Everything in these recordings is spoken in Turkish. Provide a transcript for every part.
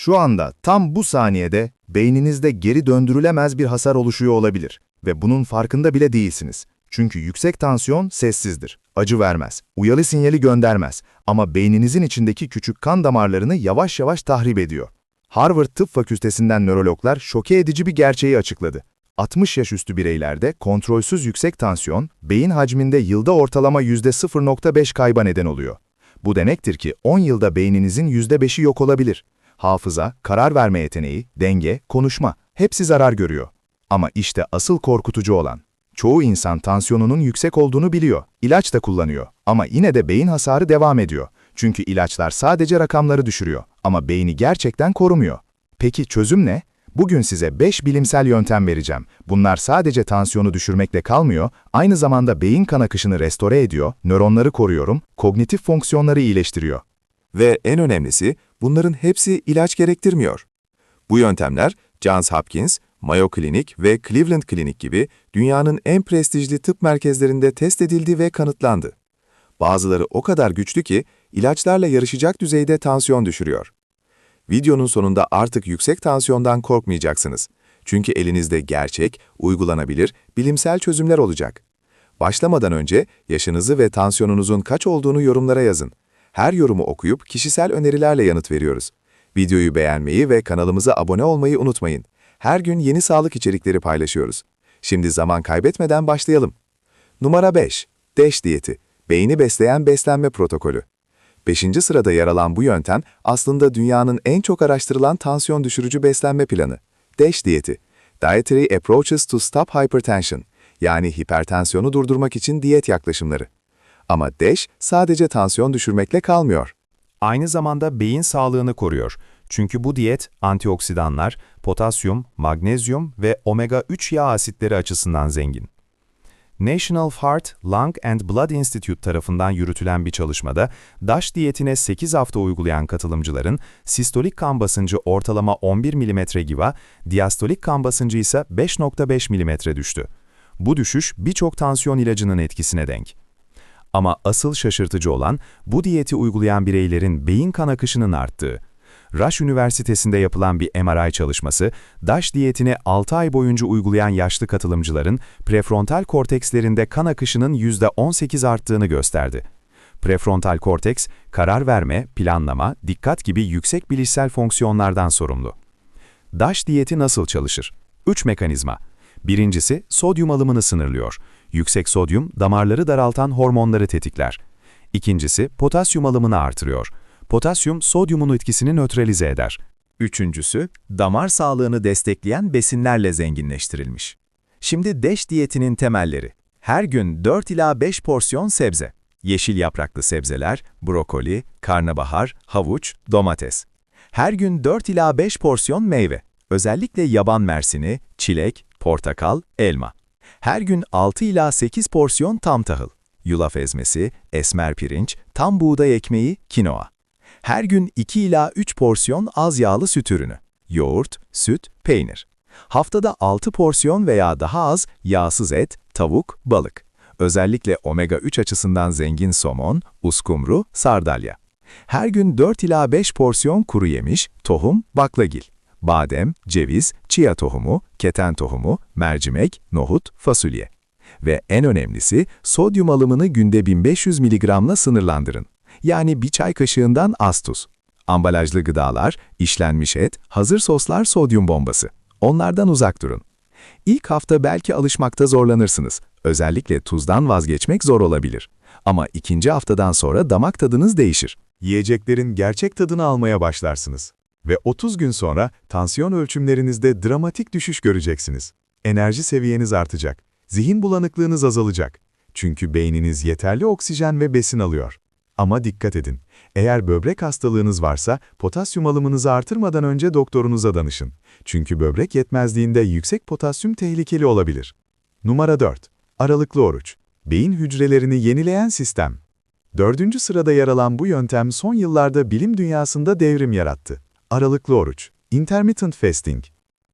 Şu anda tam bu saniyede beyninizde geri döndürülemez bir hasar oluşuyor olabilir ve bunun farkında bile değilsiniz. Çünkü yüksek tansiyon sessizdir, acı vermez, uyarı sinyali göndermez ama beyninizin içindeki küçük kan damarlarını yavaş yavaş tahrip ediyor. Harvard Tıp Fakültesinden nörologlar şoke edici bir gerçeği açıkladı. 60 yaş üstü bireylerde kontrolsüz yüksek tansiyon, beyin hacminde yılda ortalama %0.5 kayba neden oluyor. Bu demektir ki 10 yılda beyninizin %5'i yok olabilir. Hafıza, karar verme yeteneği, denge, konuşma hepsi zarar görüyor. Ama işte asıl korkutucu olan, çoğu insan tansiyonunun yüksek olduğunu biliyor, ilaç da kullanıyor ama yine de beyin hasarı devam ediyor. Çünkü ilaçlar sadece rakamları düşürüyor ama beyni gerçekten korumuyor. Peki çözüm ne? Bugün size 5 bilimsel yöntem vereceğim. Bunlar sadece tansiyonu düşürmekle kalmıyor, aynı zamanda beyin kan akışını restore ediyor, nöronları koruyorum, kognitif fonksiyonları iyileştiriyor. Ve en önemlisi, bunların hepsi ilaç gerektirmiyor. Bu yöntemler, Johns Hopkins, Mayo Clinic ve Cleveland Clinic gibi dünyanın en prestijli tıp merkezlerinde test edildi ve kanıtlandı. Bazıları o kadar güçlü ki, ilaçlarla yarışacak düzeyde tansiyon düşürüyor. Videonun sonunda artık yüksek tansiyondan korkmayacaksınız. Çünkü elinizde gerçek, uygulanabilir, bilimsel çözümler olacak. Başlamadan önce yaşınızı ve tansiyonunuzun kaç olduğunu yorumlara yazın. Her yorumu okuyup kişisel önerilerle yanıt veriyoruz. Videoyu beğenmeyi ve kanalımıza abone olmayı unutmayın. Her gün yeni sağlık içerikleri paylaşıyoruz. Şimdi zaman kaybetmeden başlayalım. Numara 5. DASH diyeti. Beyni besleyen beslenme protokolü. 5. sırada yer alan bu yöntem aslında dünyanın en çok araştırılan tansiyon düşürücü beslenme planı. DASH diyeti. Dietary Approaches to Stop Hypertension. Yani hipertansiyonu durdurmak için diyet yaklaşımları. Ama DASH sadece tansiyon düşürmekle kalmıyor. Aynı zamanda beyin sağlığını koruyor. Çünkü bu diyet antioksidanlar, potasyum, magnezyum ve omega-3 yağ asitleri açısından zengin. National Heart, Lung and Blood Institute tarafından yürütülen bir çalışmada, DASH diyetine 8 hafta uygulayan katılımcıların sistolik kan basıncı ortalama 11 mm giva, diastolik kan basıncı ise 5.5 mm düştü. Bu düşüş birçok tansiyon ilacının etkisine denk. Ama asıl şaşırtıcı olan bu diyeti uygulayan bireylerin beyin kan akışının arttığı. Rush Üniversitesi'nde yapılan bir MRI çalışması, DASH diyetini 6 ay boyunca uygulayan yaşlı katılımcıların prefrontal kortekslerinde kan akışının %18 arttığını gösterdi. Prefrontal korteks, karar verme, planlama, dikkat gibi yüksek bilişsel fonksiyonlardan sorumlu. DASH diyeti nasıl çalışır? 3 mekanizma. Birincisi, sodyum alımını sınırlıyor. Yüksek sodyum, damarları daraltan hormonları tetikler. İkincisi, potasyum alımını artırıyor. Potasyum, sodyumun etkisini nötralize eder. Üçüncüsü, damar sağlığını destekleyen besinlerle zenginleştirilmiş. Şimdi DASH diyetinin temelleri. Her gün 4 ila 5 porsiyon sebze. Yeşil yapraklı sebzeler, brokoli, karnabahar, havuç, domates. Her gün 4 ila 5 porsiyon meyve. Özellikle yaban mersini, çilek, portakal, elma. Her gün 6 ila 8 porsiyon tam tahıl. Yulaf ezmesi, esmer pirinç, tam buğday ekmeği, kinoa. Her gün 2 ila 3 porsiyon az yağlı süt ürünü. Yoğurt, süt, peynir. Haftada 6 porsiyon veya daha az yağsız et, tavuk, balık. Özellikle omega-3 açısından zengin somon, uskumru, sardalya. Her gün 4 ila 5 porsiyon kuru yemiş, tohum, baklagil. Badem, ceviz, chia tohumu, keten tohumu, mercimek, nohut, fasulye. Ve en önemlisi sodyum alımını günde 1500 mg'la sınırlandırın. Yani bir çay kaşığından az tuz. Ambalajlı gıdalar, işlenmiş et, hazır soslar sodyum bombası. Onlardan uzak durun. İlk hafta belki alışmakta zorlanırsınız. Özellikle tuzdan vazgeçmek zor olabilir. Ama ikinci haftadan sonra damak tadınız değişir. Yiyeceklerin gerçek tadını almaya başlarsınız. Ve 30 gün sonra tansiyon ölçümlerinizde dramatik düşüş göreceksiniz. Enerji seviyeniz artacak. Zihin bulanıklığınız azalacak. Çünkü beyniniz yeterli oksijen ve besin alıyor. Ama dikkat edin, eğer böbrek hastalığınız varsa potasyum alımınızı artırmadan önce doktorunuza danışın. Çünkü böbrek yetmezliğinde yüksek potasyum tehlikeli olabilir. Numara 4. Aralıklı oruç. Beyin hücrelerini yenileyen sistem. Dördüncü sırada yer alan bu yöntem son yıllarda bilim dünyasında devrim yarattı. Aralıklı oruç. Intermittent fasting.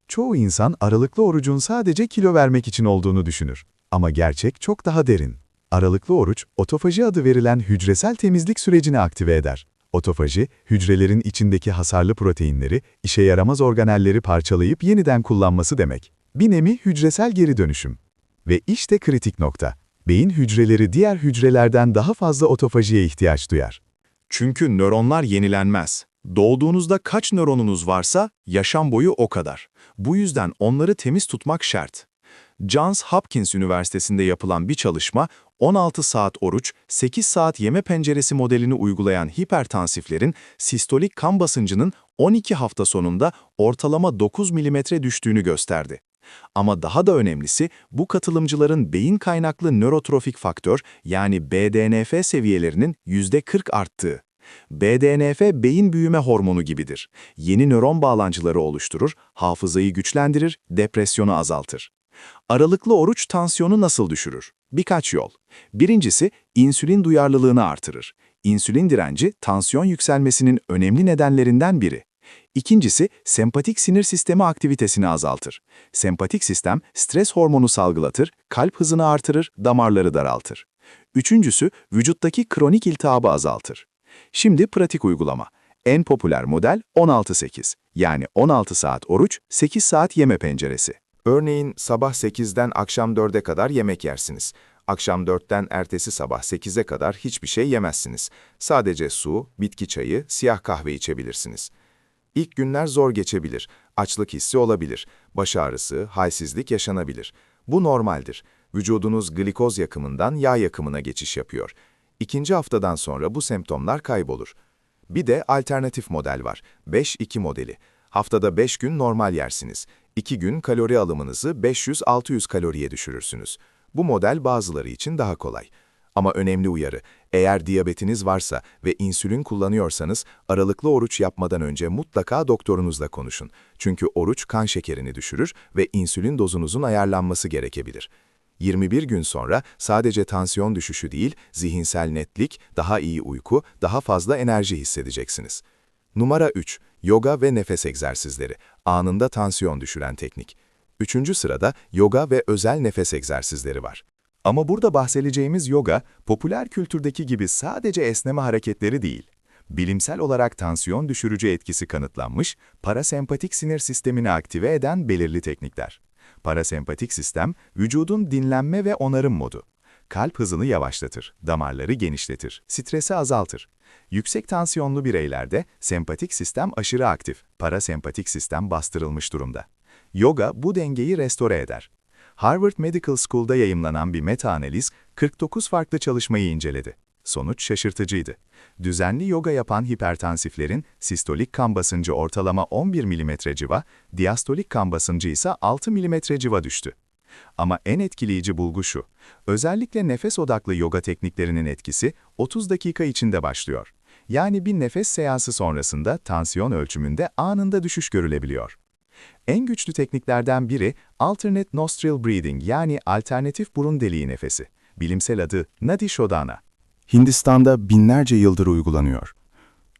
Çoğu insan aralıklı orucun sadece kilo vermek için olduğunu düşünür. Ama gerçek çok daha derin. Aralıklı oruç, otofaji adı verilen hücresel temizlik sürecini aktive eder. Otofaji, hücrelerin içindeki hasarlı proteinleri, işe yaramaz organelleri parçalayıp yeniden kullanması demek. Bir nevi hücresel geri dönüşüm. Ve işte kritik nokta. Beyin hücreleri diğer hücrelerden daha fazla otofajiye ihtiyaç duyar. Çünkü nöronlar yenilenmez. Doğduğunuzda kaç nöronunuz varsa yaşam boyu o kadar. Bu yüzden onları temiz tutmak şart. Johns Hopkins Üniversitesi'nde yapılan bir çalışma, 16 saat oruç, 8 saat yeme penceresi modelini uygulayan hipertansiflerin sistolik kan basıncının 12 hafta sonunda ortalama 9 mm düştüğünü gösterdi. Ama daha da önemlisi bu katılımcıların beyin kaynaklı nörotrofik faktör yani BDNF seviyelerinin %40 arttığı. BDNF beyin büyüme hormonu gibidir. Yeni nöron bağlantıları oluşturur, hafızayı güçlendirir, depresyonu azaltır. Aralıklı oruç tansiyonu nasıl düşürür? Birkaç yol. Birincisi, insülin duyarlılığını artırır. İnsülin direnci, tansiyon yükselmesinin önemli nedenlerinden biri. İkincisi, sempatik sinir sistemi aktivitesini azaltır. Sempatik sistem, stres hormonu salgılatır, kalp hızını artırır, damarları daraltır. Üçüncüsü, vücuttaki kronik iltihabı azaltır. Şimdi pratik uygulama. En popüler model 16-8, yani 16 saat oruç, 8 saat yeme penceresi. Örneğin sabah 8'den akşam 4'e kadar yemek yersiniz. Akşam 4'ten ertesi sabah 8'e kadar hiçbir şey yemezsiniz. Sadece su, bitki çayı, siyah kahve içebilirsiniz. İlk günler zor geçebilir, açlık hissi olabilir, baş ağrısı, halsizlik yaşanabilir. Bu normaldir. Vücudunuz glikoz yakımından yağ yakımına geçiş yapıyor. İkinci haftadan sonra bu semptomlar kaybolur. Bir de alternatif model var, 5-2 modeli. Haftada 5 gün normal yersiniz. 2 gün kalori alımınızı 500-600 kaloriye düşürürsünüz. Bu model bazıları için daha kolay. Ama önemli uyarı, eğer diyabetiniz varsa ve insülin kullanıyorsanız aralıklı oruç yapmadan önce mutlaka doktorunuzla konuşun. Çünkü oruç kan şekerini düşürür ve insülin dozunuzun ayarlanması gerekebilir. 21 gün sonra sadece tansiyon düşüşü değil, zihinsel netlik, daha iyi uyku, daha fazla enerji hissedeceksiniz. Numara 3. Yoga ve nefes egzersizleri. Anında tansiyon düşüren teknik. Üçüncü sırada yoga ve özel nefes egzersizleri var. Ama burada bahsedeceğimiz yoga, popüler kültürdeki gibi sadece esneme hareketleri değil. Bilimsel olarak tansiyon düşürücü etkisi kanıtlanmış, parasempatik sinir sistemini aktive eden belirli teknikler. Parasempatik sistem, vücudun dinlenme ve onarım modu. Kalp hızını yavaşlatır, damarları genişletir, stresi azaltır. Yüksek tansiyonlu bireylerde sempatik sistem aşırı aktif, parasempatik sistem bastırılmış durumda. Yoga bu dengeyi restore eder. Harvard Medical School'da yayımlanan bir meta-analiz 49 farklı çalışmayı inceledi. Sonuç şaşırtıcıydı. Düzenli yoga yapan hipertansiflerin sistolik kan basıncı ortalama 11 mm civa, diastolik kan basıncı ise 6 mm civa düştü. Ama en etkileyici bulgu şu, özellikle nefes odaklı yoga tekniklerinin etkisi 30 dakika içinde başlıyor. Yani bir nefes seansı sonrasında tansiyon ölçümünde anında düşüş görülebiliyor. En güçlü tekniklerden biri alternate nostril breathing yani alternatif burun deliği nefesi. Bilimsel adı Nadi Shodhana. Hindistan'da binlerce yıldır uygulanıyor.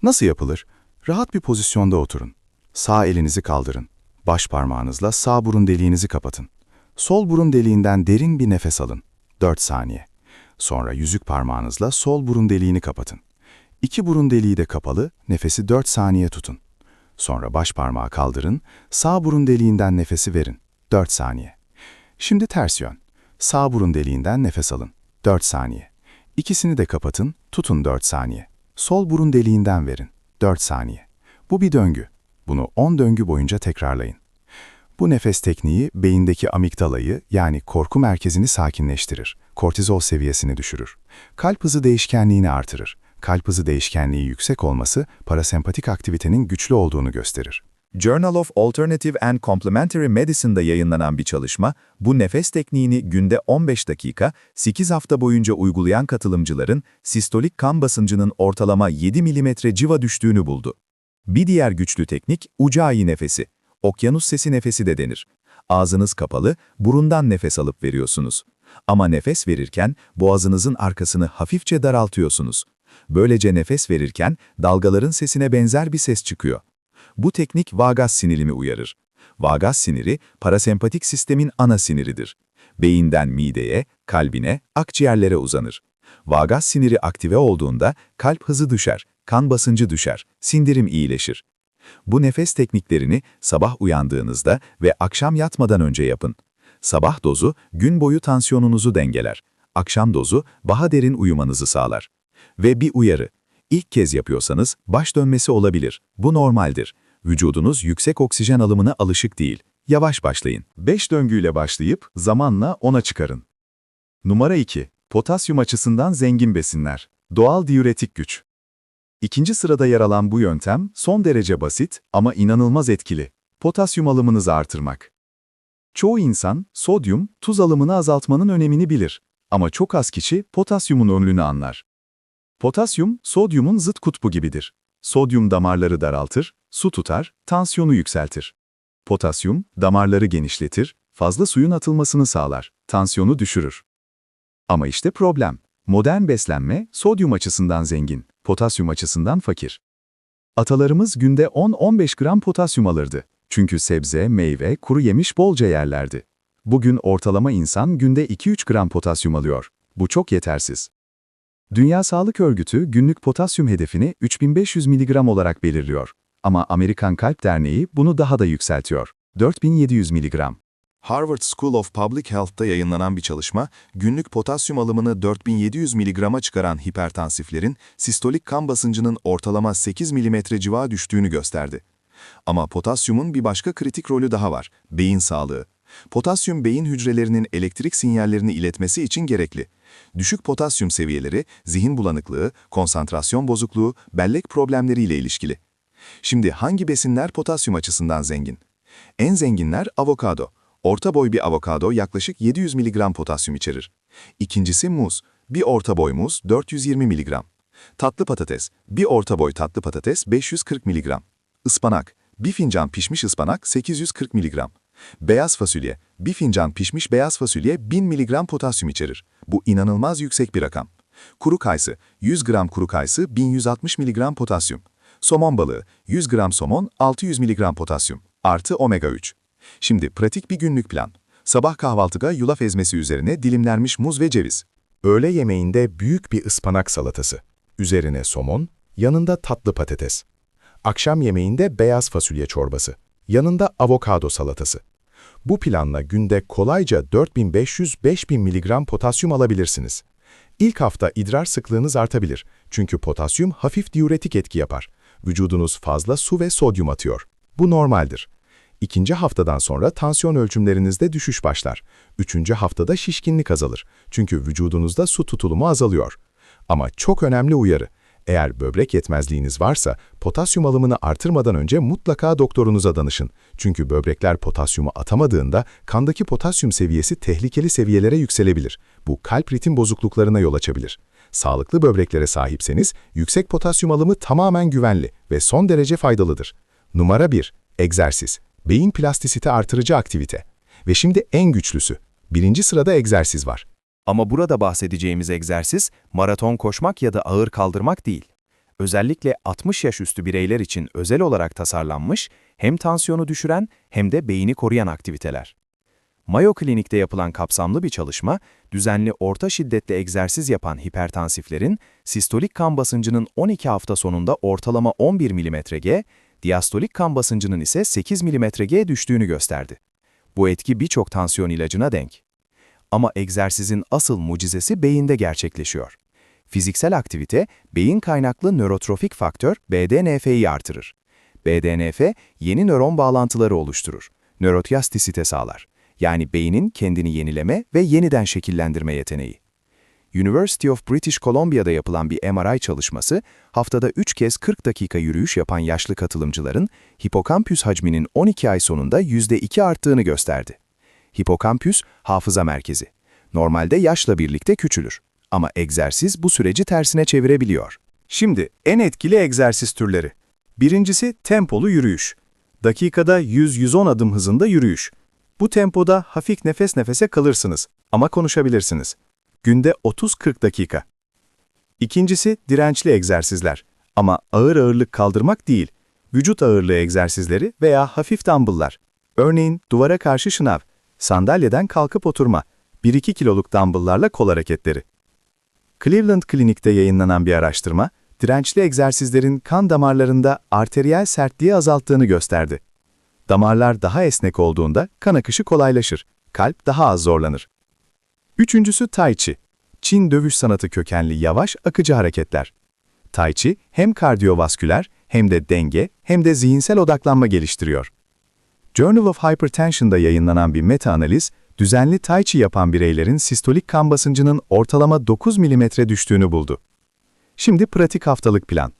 Nasıl yapılır? Rahat bir pozisyonda oturun. Sağ elinizi kaldırın. Baş parmağınızla sağ burun deliğinizi kapatın. Sol burun deliğinden derin bir nefes alın. 4 saniye. Sonra yüzük parmağınızla sol burun deliğini kapatın. İki burun deliği de kapalı, nefesi 4 saniye tutun. Sonra baş parmağı kaldırın, sağ burun deliğinden nefesi verin. 4 saniye. Şimdi ters yön. Sağ burun deliğinden nefes alın. 4 saniye. İkisini de kapatın, tutun 4 saniye. Sol burun deliğinden verin. 4 saniye. Bu bir döngü. Bunu 10 döngü boyunca tekrarlayın. Bu nefes tekniği beyindeki amigdalayı yani korku merkezini sakinleştirir. Kortizol seviyesini düşürür. Kalp hızı değişkenliğini artırır. Kalp hızı değişkenliği yüksek olması parasempatik aktivitenin güçlü olduğunu gösterir. Journal of Alternative and Complementary Medicine'da yayınlanan bir çalışma, bu nefes tekniğini günde 15 dakika, 8 hafta boyunca uygulayan katılımcıların sistolik kan basıncının ortalama 7 mm civa düştüğünü buldu. Bir diğer güçlü teknik, ucai nefesi. Okyanus sesi nefesi de denir. Ağzınız kapalı, burundan nefes alıp veriyorsunuz. Ama nefes verirken boğazınızın arkasını hafifçe daraltıyorsunuz. Böylece nefes verirken dalgaların sesine benzer bir ses çıkıyor. Bu teknik vagas sinirimi uyarır. Vagas siniri, parasempatik sistemin ana siniridir. Beyinden mideye, kalbine, akciğerlere uzanır. Vagas siniri aktive olduğunda kalp hızı düşer, kan basıncı düşer, sindirim iyileşir. Bu nefes tekniklerini sabah uyandığınızda ve akşam yatmadan önce yapın. Sabah dozu gün boyu tansiyonunuzu dengeler. Akşam dozu daha derin uyumanızı sağlar. Ve bir uyarı. İlk kez yapıyorsanız baş dönmesi olabilir. Bu normaldir. Vücudunuz yüksek oksijen alımına alışık değil. Yavaş başlayın. 5 döngüyle başlayıp zamanla 10'a çıkarın. Numara 2. Potasyum açısından zengin besinler. Doğal diüretik güç. İkinci sırada yer alan bu yöntem son derece basit ama inanılmaz etkili. Potasyum alımınızı artırmak. Çoğu insan sodyum, tuz alımını azaltmanın önemini bilir. Ama çok az kişi potasyumun önlüğünü anlar. Potasyum, sodyumun zıt kutbu gibidir. Sodyum damarları daraltır, su tutar, tansiyonu yükseltir. Potasyum, damarları genişletir, fazla suyun atılmasını sağlar, tansiyonu düşürür. Ama işte problem. Modern beslenme, sodyum açısından zengin, potasyum açısından fakir. Atalarımız günde 10-15 gram potasyum alırdı. Çünkü sebze, meyve, kuru yemiş bolca yerlerdi. Bugün ortalama insan günde 2-3 gram potasyum alıyor. Bu çok yetersiz. Dünya Sağlık Örgütü günlük potasyum hedefini 3500 mg olarak belirliyor. Ama Amerikan Kalp Derneği bunu daha da yükseltiyor. 4700 mg. Harvard School of Public Health'ta yayınlanan bir çalışma, günlük potasyum alımını 4700 mg'a çıkaran hipertansiflerin sistolik kan basıncının ortalama 8 mm civa düştüğünü gösterdi. Ama potasyumun bir başka kritik rolü daha var, beyin sağlığı. Potasyum beyin hücrelerinin elektrik sinyallerini iletmesi için gerekli. Düşük potasyum seviyeleri, zihin bulanıklığı, konsantrasyon bozukluğu, bellek problemleriyle ilişkili. Şimdi hangi besinler potasyum açısından zengin? En zenginler avokado. Orta boy bir avokado yaklaşık 700 mg potasyum içerir. İkincisi muz. Bir orta boy muz 420 mg. Tatlı patates. Bir orta boy tatlı patates 540 mg. Ispanak. Bir fincan pişmiş ıspanak 840 mg. Beyaz fasulye. Bir fincan pişmiş beyaz fasulye 1000 mg potasyum içerir. Bu inanılmaz yüksek bir rakam. Kuru kayısı. 100 gram kuru kayısı 1160 mg potasyum. Somon balığı. 100 gram somon 600 mg potasyum. Artı omega 3. Şimdi pratik bir günlük plan. Sabah kahvaltıda yulaf ezmesi üzerine dilimlenmiş muz ve ceviz. Öğle yemeğinde büyük bir ıspanak salatası. Üzerine somon, yanında tatlı patates. Akşam yemeğinde beyaz fasulye çorbası. Yanında avokado salatası. Bu planla günde kolayca 4500-5000 mg potasyum alabilirsiniz. İlk hafta idrar sıklığınız artabilir. Çünkü potasyum hafif diüretik etki yapar. Vücudunuz fazla su ve sodyum atıyor. Bu normaldir. İkinci haftadan sonra tansiyon ölçümlerinizde düşüş başlar. Üçüncü haftada şişkinlik azalır. Çünkü vücudunuzda su tutulumu azalıyor. Ama çok önemli uyarı. Eğer böbrek yetmezliğiniz varsa potasyum alımını artırmadan önce mutlaka doktorunuza danışın. Çünkü böbrekler potasyumu atamadığında kandaki potasyum seviyesi tehlikeli seviyelere yükselebilir. Bu kalp ritim bozukluklarına yol açabilir. Sağlıklı böbreklere sahipseniz yüksek potasyum alımı tamamen güvenli ve son derece faydalıdır. Numara 1. Egzersiz. Beyin plastisite artırıcı aktivite. Ve şimdi en güçlüsü. Birinci sırada egzersiz var. Ama burada bahsedeceğimiz egzersiz maraton koşmak ya da ağır kaldırmak değil. Özellikle 60 yaş üstü bireyler için özel olarak tasarlanmış, hem tansiyonu düşüren hem de beyni koruyan aktiviteler. Mayo Klinik'te yapılan kapsamlı bir çalışma, düzenli orta şiddetli egzersiz yapan hipertansiflerin sistolik kan basıncının 12 hafta sonunda ortalama 11 mmG, diastolik kan basıncının ise 8 mmG düştüğünü gösterdi. Bu etki birçok tansiyon ilacına denk. Ama egzersizin asıl mucizesi beyinde gerçekleşiyor. Fiziksel aktivite, beyin kaynaklı nörotrofik faktör BDNF'yi artırır. BDNF, yeni nöron bağlantıları oluşturur. Nöroplastisite sağlar. Yani beynin kendini yenileme ve yeniden şekillendirme yeteneği. University of British Columbia'da yapılan bir MRI çalışması, haftada 3 kez 40 dakika yürüyüş yapan yaşlı katılımcıların hipokampüs hacminin 12 ay sonunda %2 arttığını gösterdi. Hipokampüs, hafıza merkezi. Normalde yaşla birlikte küçülür. Ama egzersiz bu süreci tersine çevirebiliyor. Şimdi en etkili egzersiz türleri. Birincisi tempolu yürüyüş. Dakikada 100-110 adım hızında yürüyüş. Bu tempoda hafif nefes nefese kalırsınız ama konuşabilirsiniz. Günde 30-40 dakika. İkincisi dirençli egzersizler. Ama ağır ağırlık kaldırmak değil, vücut ağırlığı egzersizleri veya hafif dumbbell'lar. Örneğin duvara karşı şınav, sandalyeden kalkıp oturma, 1-2 kiloluk dumbbell'larla kol hareketleri. Cleveland Klinik'te yayınlanan bir araştırma, dirençli egzersizlerin kan damarlarında arteriyel sertliği azalttığını gösterdi. Damarlar daha esnek olduğunda kan akışı kolaylaşır, kalp daha az zorlanır. Üçüncüsü Tai Chi. Çin dövüş sanatı kökenli yavaş akıcı hareketler. Tai Chi hem kardiyovasküler hem de denge hem de zihinsel odaklanma geliştiriyor. Journal of Hypertension'da yayınlanan bir meta-analiz, düzenli Tai Chi yapan bireylerin sistolik kan basıncının ortalama 9 mm düştüğünü buldu. Şimdi pratik haftalık plan.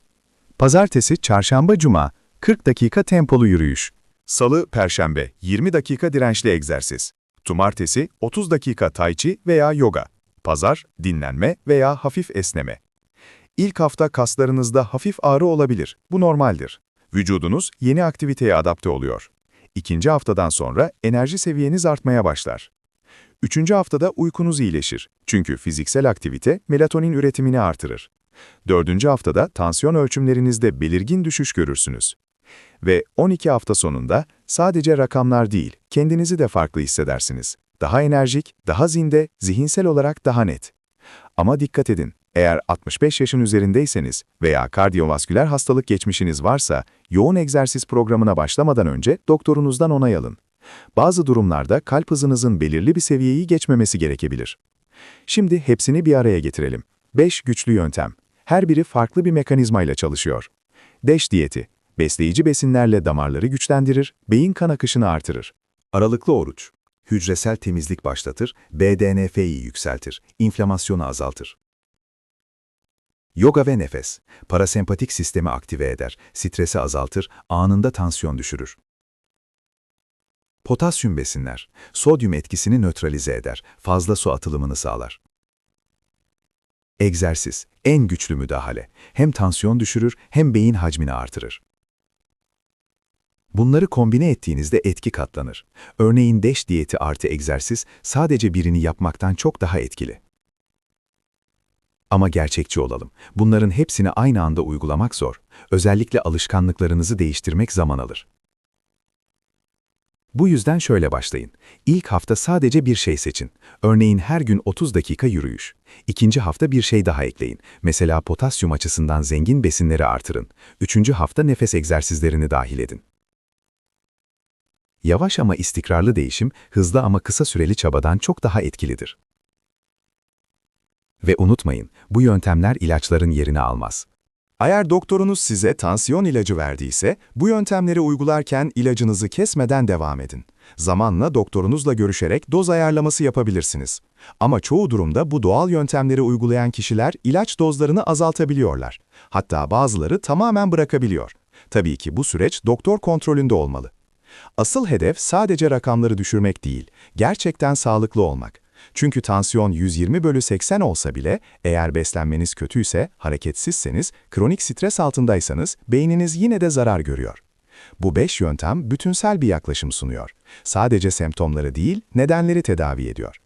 Pazartesi, çarşamba, cuma 40 dakika tempolu yürüyüş. Salı, Perşembe 20 dakika dirençli egzersiz. Cumartesi 30 dakika tai chi veya yoga. Pazar dinlenme veya hafif esneme. İlk hafta kaslarınızda hafif ağrı olabilir. Bu normaldir. Vücudunuz yeni aktiviteye adapte oluyor. İkinci haftadan sonra enerji seviyeniz artmaya başlar. Üçüncü haftada uykunuz iyileşir. Çünkü fiziksel aktivite melatonin üretimini artırır. Dördüncü haftada tansiyon ölçümlerinizde belirgin düşüş görürsünüz. Ve 12 hafta sonunda sadece rakamlar değil, kendinizi de farklı hissedersiniz. Daha enerjik, daha zinde, zihinsel olarak daha net. Ama dikkat edin, eğer 65 yaşın üzerindeyseniz veya kardiyovasküler hastalık geçmişiniz varsa, yoğun egzersiz programına başlamadan önce doktorunuzdan onay alın. Bazı durumlarda kalp hızınızın belirli bir seviyeyi geçmemesi gerekebilir. Şimdi hepsini bir araya getirelim. 5 güçlü yöntem. Her biri farklı bir mekanizmayla çalışıyor. DASH diyeti. Besleyici besinlerle damarları güçlendirir, beyin kan akışını artırır. Aralıklı oruç. Hücresel temizlik başlatır, BDNF'yi yükseltir, inflamasyonu azaltır. Yoga ve nefes. Parasempatik sistemi aktive eder, stresi azaltır, anında tansiyon düşürür. Potasyum besinler. Sodyum etkisini nötralize eder, fazla su atılımını sağlar. Egzersiz. En güçlü müdahale. Hem tansiyon düşürür hem beyin hacmini artırır. Bunları kombine ettiğinizde etki katlanır. Örneğin DASH diyeti artı egzersiz sadece birini yapmaktan çok daha etkili. Ama gerçekçi olalım. Bunların hepsini aynı anda uygulamak zor. Özellikle alışkanlıklarınızı değiştirmek zaman alır. Bu yüzden şöyle başlayın. İlk hafta sadece bir şey seçin. Örneğin her gün 30 dakika yürüyüş. İkinci hafta bir şey daha ekleyin. Mesela potasyum açısından zengin besinleri artırın. Üçüncü hafta nefes egzersizlerini dahil edin. Yavaş ama istikrarlı değişim, hızlı ama kısa süreli çabadan çok daha etkilidir. Ve unutmayın, bu yöntemler ilaçların yerini almaz. Eğer doktorunuz size tansiyon ilacı verdiyse, bu yöntemleri uygularken ilacınızı kesmeden devam edin. Zamanla doktorunuzla görüşerek doz ayarlaması yapabilirsiniz. Ama çoğu durumda bu doğal yöntemleri uygulayan kişiler ilaç dozlarını azaltabiliyorlar. Hatta bazıları tamamen bırakabiliyor. Tabii ki bu süreç doktor kontrolünde olmalı. Asıl hedef sadece rakamları düşürmek değil, gerçekten sağlıklı olmak. Çünkü tansiyon 120 bölü 80 olsa bile, eğer beslenmeniz kötüyse, hareketsizseniz, kronik stres altındaysanız, beyniniz yine de zarar görüyor. Bu 5 yöntem bütünsel bir yaklaşım sunuyor. Sadece semptomları değil, nedenleri tedavi ediyor.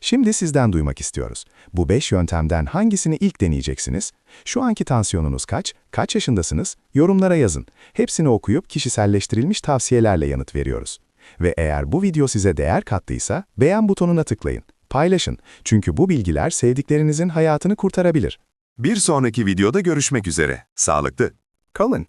Şimdi sizden duymak istiyoruz. Bu 5 yöntemden hangisini ilk deneyeceksiniz? Şu anki tansiyonunuz kaç? Kaç yaşındasınız? Yorumlara yazın. Hepsini okuyup kişiselleştirilmiş tavsiyelerle yanıt veriyoruz. Ve eğer bu video size değer kattıysa beğen butonuna tıklayın. Paylaşın. Çünkü bu bilgiler sevdiklerinizin hayatını kurtarabilir. Bir sonraki videoda görüşmek üzere. Sağlıklı. Kalın.